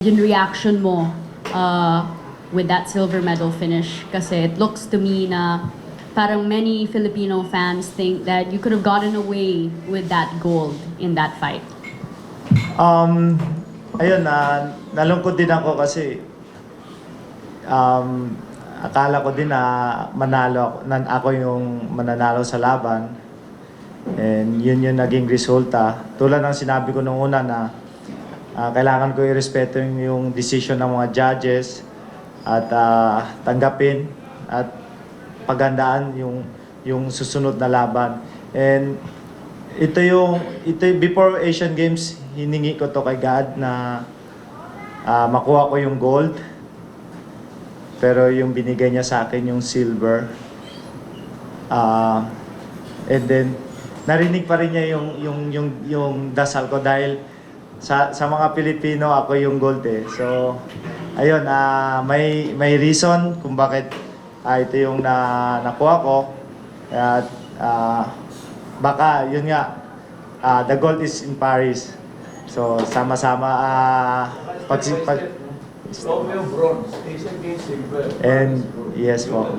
Yung reaction mo uh, with that silver medal finish kasi it looks to me na parang many Filipino fans think that you could have gotten away with that gold in that fight. Um, ayun, na nalungkot din ako kasi um, akala ko din na manalo na ako yung mananalo sa laban. And yun yung naging resulta. Tulad ng sinabi ko nung una na ah, kailangan ko i-respeto yung, decision ng mga judges at ah, tanggapin at pagandaan yung yung susunod na laban. And ito yung ito before Asian Games hiningi ko to kay God na ah, makuha ko yung gold. Pero yung binigay niya sa akin yung silver. Ah, and then narinig pa rin niya yung yung yung yung dasal ko dahil sa sa mga Pilipino ako yung gold eh. So ayun, ah may may reason kung bakit ah, ito yung na nakuha ko. At ah, baka yun nga ah, the gold is in Paris. So sama-sama ah pag, pag Romeo bronze, Asian silver. and yes po.